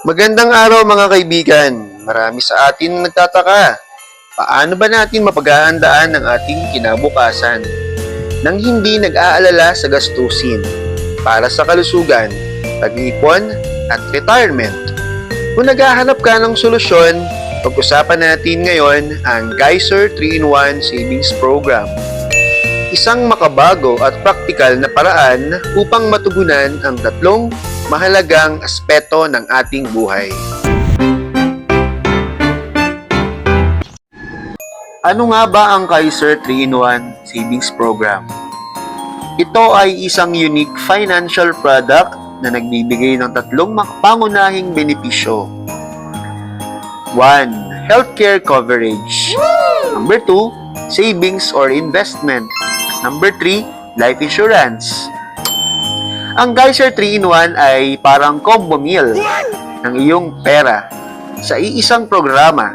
Magandang araw mga kaibigan. Marami sa atin nagtataka. Paano ba natin mapaghahandaan ang ating kinabukasan nang hindi nag-aalala sa gastusin para sa kalusugan, pag-iipon at retirement? Kung naghahanap ka ng solusyon, pag-usapan natin ngayon ang Geyser 3-in-1 Savings Program. Isang makabago at praktikal na paraan upang matugunan ang tatlong mahalagang aspeto ng ating buhay. Ano nga ba ang Kaiser 3-in-1 Savings Program? Ito ay isang unique financial product na nagbibigay ng tatlong pangunahing benepisyo. 1. Healthcare coverage. Number 2. Savings or investment. Number 3. Life insurance. Ang Geyser 3-in-1 ay parang combo meal ng iyong pera sa iisang programa.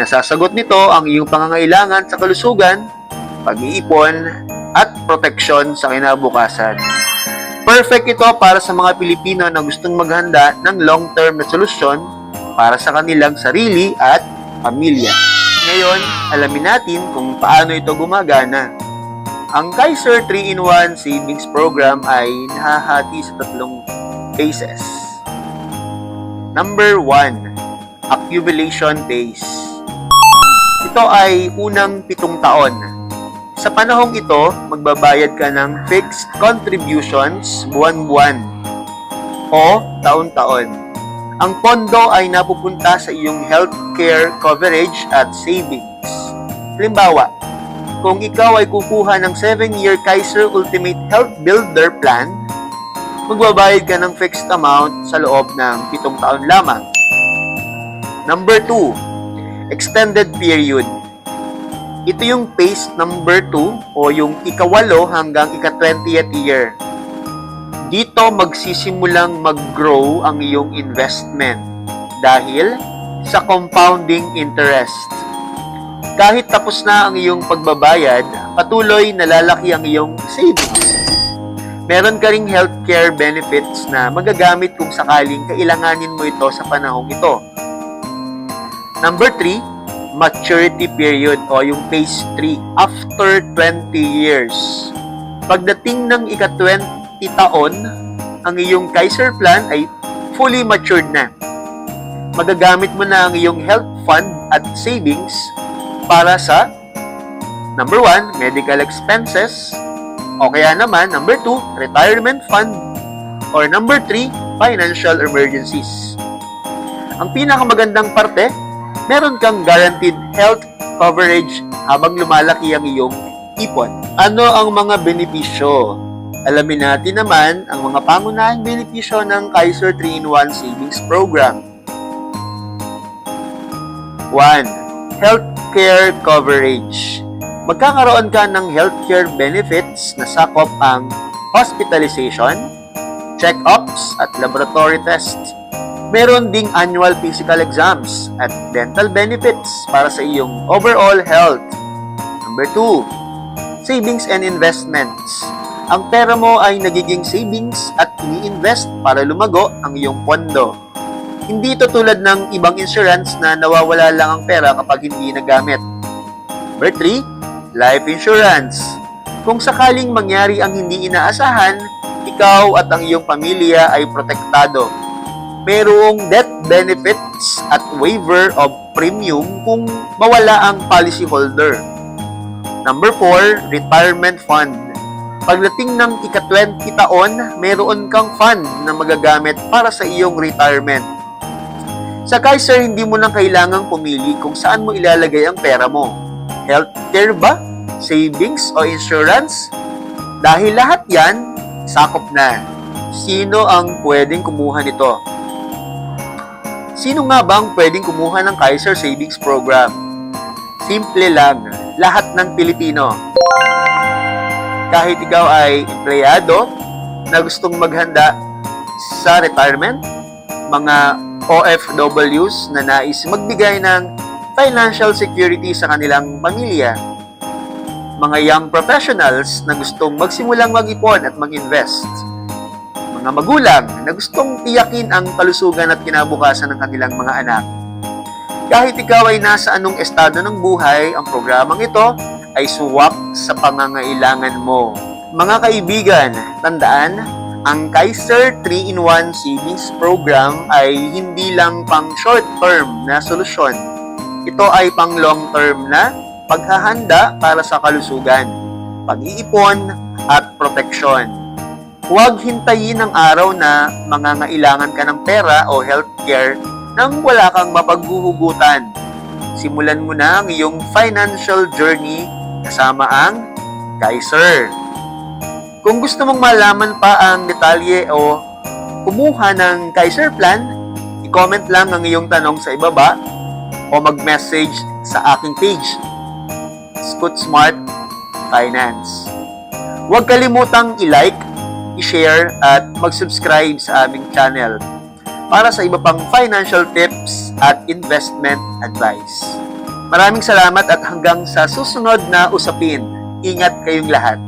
Nasasagot nito ang iyong pangangailangan sa kalusugan, pag-iipon, at proteksyon sa kinabukasan. Perfect ito para sa mga Pilipino na gustong maghanda ng long-term na solusyon para sa kanilang sarili at pamilya. Ngayon, alamin natin kung paano ito gumagana. Ang Kaiser 3-in-1 Savings Program ay nahahati sa tatlong phases. Number 1, Accumulation Phase. Ito ay unang pitong taon. Sa panahong ito, magbabayad ka ng fixed contributions buwan-buwan o taon-taon. Ang pondo ay napupunta sa iyong healthcare coverage at savings. Halimbawa, kung ikaw ay kukuha ng 7-year Kaiser Ultimate Health Builder Plan, magbabayad ka ng fixed amount sa loob ng pitong taon lamang. Number 2, extended period. Ito yung phase number 2 o yung ikawalo hanggang ika-20th year. Dito magsisimulang mag-grow ang iyong investment dahil sa compounding interest. Kahit tapos na ang iyong pagbabayad, patuloy nalalaki ang iyong savings. Meron ka ring healthcare benefits na magagamit kung sakaling kailanganin mo ito sa panahong ito. Number 3, maturity period o yung phase 3 after 20 years. Pagdating ng ika-20 taon, ang iyong Kaiser plan ay fully matured na. Magagamit mo na ang iyong health fund at savings para sa number 1, medical expenses o kaya naman number 2, retirement fund or number 3, financial emergencies. Ang pinakamagandang parte, meron kang guaranteed health coverage habang lumalaki ang iyong ipon. Ano ang mga benepisyo? Alamin natin naman ang mga pangunahing benepisyo ng Kaiser 3-in-1 Savings Program. 1. Healthcare coverage. Magkakaroon ka ng healthcare benefits na sakop ang hospitalization, check-ups at laboratory tests. Meron ding annual physical exams at dental benefits para sa iyong overall health. Number 2, savings and investments. Ang pera mo ay nagiging savings at ini-invest para lumago ang iyong pondo. Hindi ito tulad ng ibang insurance na nawawala lang ang pera kapag hindi nagamit. Number 3, life insurance. Kung sakaling mangyari ang hindi inaasahan, ikaw at ang iyong pamilya ay protektado. Merong death benefits at waiver of premium kung mawala ang policyholder. Number 4, retirement fund. Pagdating ng ika-20 taon, meron kang fund na magagamit para sa iyong retirement. Sa Kaiser, hindi mo nang kailangang pumili kung saan mo ilalagay ang pera mo. Healthcare ba? Savings o insurance? Dahil lahat yan, sakop na. Sino ang pwedeng kumuha nito? Sino nga ba ang pwedeng kumuha ng Kaiser Savings Program? Simple lang, lahat ng Pilipino. Kahit ikaw ay empleyado na gustong maghanda sa retirement, mga OFWs na nais magbigay ng financial security sa kanilang pamilya, mga young professionals na gustong magsimulang mag-ipon at mag-invest, mga magulang na gustong tiyakin ang kalusugan at kinabukasan ng kanilang mga anak. Kahit ikaw ay nasa anong estado ng buhay, ang programang ito ay suwak sa pangangailangan mo. Mga kaibigan, tandaan, ang Kaiser 3-in-1 Savings Program ay hindi lang pang short-term na solusyon. Ito ay pang long-term na paghahanda para sa kalusugan, pag-iipon at proteksyon. Huwag hintayin ang araw na mangangailangan ka ng pera o healthcare nang wala kang mapaghuhugutan. Simulan mo na ang iyong financial journey kasama ang Kaiser. Kung gusto mong malaman pa ang detalye o kumuha ng Kaiser Plan, i-comment lang ang iyong tanong sa ibaba o mag-message sa aking page, Scoot Smart Finance. Huwag kalimutang i-like, i-share at mag-subscribe sa aming channel para sa iba pang financial tips at investment advice. Maraming salamat at hanggang sa susunod na usapin. Ingat kayong lahat.